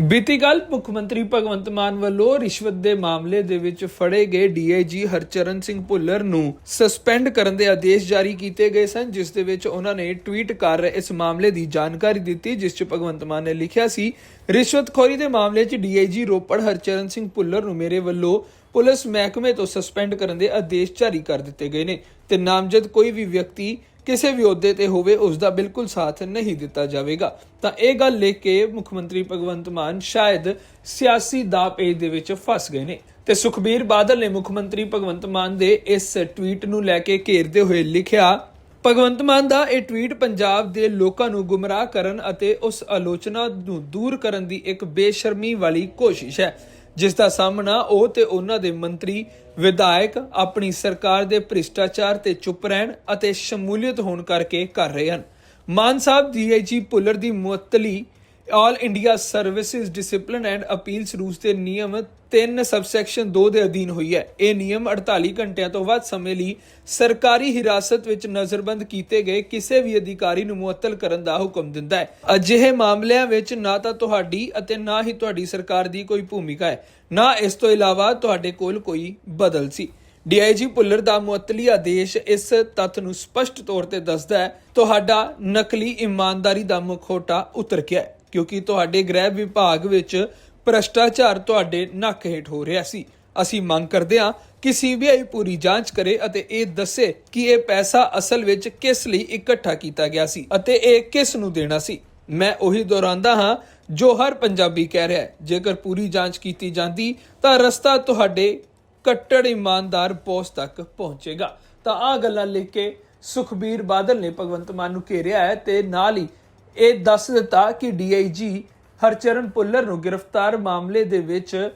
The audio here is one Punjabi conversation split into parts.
ਬੀਤੀ ਕੱਲ ਮੁੱਖ ਮੰਤਰੀ ਭਗਵੰਤ ਮਾਨ ਵੱਲੋਂ ਰਿਸ਼ਵਤ ਦੇ ਮਾਮਲੇ ਦੇ ਵਿੱਚ ਫੜੇ ਗਏ ਡੀਆਈਜੀ ਹਰਚਰਨ ਸਿੰਘ ਭੁੱਲਰ ਨੂੰ ਸਸਪੈਂਡ ਕਰਨ ਦੇ ਆਦੇਸ਼ ਜਾਰੀ ਕੀਤੇ ਗਏ ਸਨ, ਜਿਸ ਦੇ ਵਿੱਚ ਉਹਨਾਂ ਨੇ ਟਵੀਟ ਕਰ ਇਸ ਮਾਮਲੇ ਦੀ ਜਾਣਕਾਰੀ ਦਿੱਤੀ, ਜਿਸ 'ਚ ਭਗਵੰਤ ਮਾਨ ਨੇ ਲਿਖਿਆ ਸੀ, ਰਿਸ਼ਵਤਖੋਰੀ ਦੇ ਮਾਮਲੇ 'ਚ ਡੀਆਈਜੀ ਰੋਪੜ ਹਰਚਰਨ ਸਿੰਘ ਭੁੱਲਰ ਨੂੰ ਮੇਰੇ ਵੱਲੋਂ ਪੁਲਿਸ ਮਹਿਕਮੇ ਤੋਂ ਸਸਪੈਂਡ ਕਰਨ ਦੇ ਆਦੇਸ਼ ਜਾਰੀ ਕਰ ਦਿੱਤੇ ਗਏ ਨੇ ਤੇ ਨਾਮਜ਼ਦ ਕੋਈ ਵੀ ਵਿਅਕਤੀ ਕਿਸੇ ਵੀ ਅਹੁਦੇ ਤੇ ਹੋਵੇ ਉਸ ਦਾ ਬਿਲਕੁਲ ਸਾਥ ਨਹੀਂ ਦਿੱਤਾ ਜਾਵੇਗਾ। ਤਾਂ ਇਹ ਗੱਲ ਲੈ ਕੇ ਮੁੱਖ ਮੰਤਰੀ ਭਗਵੰਤ ਮਾਨ ਸ਼ਾਇਦ ਸਿਆਸੀ ਦਾਅਪੇਚ ਦੇ ਵਿੱਚ ਫਸ ਗਏ ਨੇ। ਤੇ ਸੁਖਬੀਰ ਬਾਦਲ ਨੇ ਮੁੱਖ ਮੰਤਰੀ ਭਗਵੰਤ ਮਾਨ ਦੇ ਇਸ ਟਵੀਟ ਨੂੰ ਲੈ ਕੇ ਘੇਰਦੇ ਹੋਏ ਲਿਖਿਆ, ਭਗਵੰਤ ਮਾਨ ਦਾ ਇਹ ਟਵੀਟ ਪੰਜਾਬ ਦੇ ਲੋਕਾਂ ਨੂੰ ਗੁੰਮਰਾਹ ਕਰਨ ਅਤੇ ਉਸ ਆਲੋਚਨਾ ਨੂੰ ਦੂਰ ਕਰਨ ਦੀ ਇੱਕ ਬੇਸ਼ਰਮੀ ਵਾਲੀ ਕੋਸ਼ਿਸ਼ ਹੈ। ਜਿਸ ਦਾ ਸਾਹਮਣਾ ਉਹ ਤੇ ਉਹਨਾਂ ਦੇ ਮੰਤਰੀ, ਵਿਧਾਇਕ, ਆਪਣੀ ਸਰਕਾਰ ਦੇ ਭ੍ਰਿਸ਼ਟਾਚਾਰ ਤੇ ਚੁੱਪ ਰਹਿਣ ਅਤੇ ਸ਼ਮੂਲੀਅਤ ਹੋਣ ਕਰਕੇ ਕਰ ਰਹੇ ਹਨ। ਮਾਨ ਸਾਹਿਬ ਡੀਆਈਜੀ ਪੁੱਲਰ ਦੀ ਮੁਅੱਤਲੀ All India Services Discipline and Appeals Rules ਦੇ ਨਿਯਮ 3 ਸਬਸੈਕਸ਼ਨ 2 ਦੇ ਅਧੀਨ ਹੋਈ ਹੈ। ਇਹ ਨਿਯਮ 48 ਘੰਟਿਆਂ ਤੋਂ ਵੱਧ ਸਮੇਂ ਲਈ ਸਰਕਾਰੀ ਹਿਰਾਸਤ ਵਿੱਚ ਨਜ਼ਰਬੰਦ ਕੀਤੇ ਗਏ ਕਿਸੇ ਵੀ ਅਧਿਕਾਰੀ ਨੂੰ ਮੁਅੱਤਲ ਕਰਨ ਦਾ ਹੁਕਮ ਦਿੰਦਾ ਹੈ। ਅਜਿਹੇ ਮਾਮਲਿਆਂ ਵਿੱਚ ਨਾ ਤਾਂ ਤੁਹਾਡੀ ਅਤੇ ਨਾ ਹੀ ਤੁਹਾਡੀ ਸਰਕਾਰ ਦੀ ਕੋਈ ਭੂਮਿਕਾ ਹੈ। ਨਾ ਇਸ ਤੋਂ ਇਲਾਵਾ ਤੁਹਾਡੇ ਕੋਲ ਕੋਈ ਬਦਲ ਸੀ। ਡੀਆਈਜੀ ਪੁੱਲਰ ਦਾ ਮੁਅੱਤਲੀ ਆਦੇਸ਼ ਇਸ ਤੱਥ ਨੂੰ ਸਪਸ਼ਟ ਤੌਰ ਤੇ ਦੱਸਦਾ ਹੈ, ਤੁਹਾਡਾ ਨਕਲੀ ਇਮਾਨਦਾਰੀ ਦਾ ਮਖੌਟਾ ਉਤਰ ਗਿਆ ਹੈ। ਕਿਉਂਕਿ ਤੁਹਾਡੇ ਗ੍ਰਹਿ ਵਿਭਾਗ ਵਿੱਚ ਭ੍ਰਸ਼ਟਾਚਾਰ ਤੁਹਾਡੇ ਨੱਕ ਹੇਠ ਹੋ ਰਿਹਾ ਸੀ। ਅਸੀਂ ਮੰਗ ਕਰਦੇ ਹਾਂ ਕਿ ਸੀਬੀਆਈ ਪੂਰੀ ਜਾਂਚ ਕਰੇ ਅਤੇ ਇਹ ਦੱਸੇ ਕਿ ਇਹ ਪੈਸਾ ਅਸਲ ਵਿੱਚ ਕਿਸ ਲਈ ਇਕੱਠਾ ਕੀਤਾ ਗਿਆ ਸੀ ਅਤੇ ਇਹ ਕਿਸ ਨੂੰ ਦੇਣਾ ਸੀ। ਮੈਂ ਉਹੀ ਦੁਹਰਾਉਂਦਾ ਹਾਂ, ਜੋ ਹਰ ਪੰਜਾਬੀ ਕਹਿ ਰਿਹਾ ਹੈ, ਜੇਕਰ ਪੂਰੀ ਜਾਂਚ ਕੀਤੀ ਜਾਂਦੀ ਤਾਂ ਰਸਤਾ ਤੁਹਾਡੇ ਕੱਟੜ ਇਮਾਨਦਾਰ ਬੌਸ ਤੱਕ ਪਹੁੰਚੇਗਾ। ਤਾਂ ਆ ਗੱਲਾਂ ਲਿਖ ਕੇ ਸੁਖਬੀਰ ਬਾਦਲ ਨੇ ਭਗਵੰਤ ਮਾਨ ਨੂੰ ਘੇਰਿਆ ਹੈ ਤੇ ਨਾਲ ਹੀ ਇਹ ਦੱਸ ਦਿੱਤਾ ਕਿ ਡੀਆਈਜੀ ਹਰਚਰਨ ਪੁੱਲਰ ਨੂੰ ਗ੍ਰਿਫਤਾਰ ਮਾਮਲੇ ਦੇ ਵਿੱਚ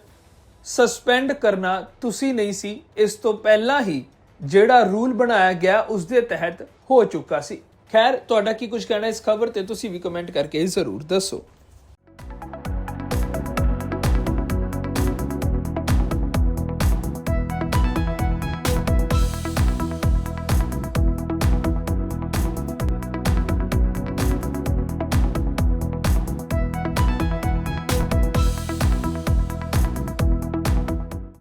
ਸਸਪੈਂਡ ਕਰਨਾ ਤੁਸੀਂ ਨਹੀਂ ਸੀ, ਇਸ ਤੋਂ ਪਹਿਲਾਂ ਹੀ ਜਿਹੜਾ ਰੂਲ ਬਣਾਇਆ ਗਿਆ ਉਸ ਦੇ ਤਹਿਤ ਹੋ ਚੁੱਕਾ ਸੀ। ਖੈਰ, ਤੁਹਾਡਾ ਕੀ ਕੁਝ ਕਹਿਣਾ ਇਸ ਖਬਰ ਤੇ ਤੁਸੀਂ ਵੀ ਕਮੈਂਟ ਕਰਕੇ ਜ਼ਰੂਰ ਦੱਸੋ।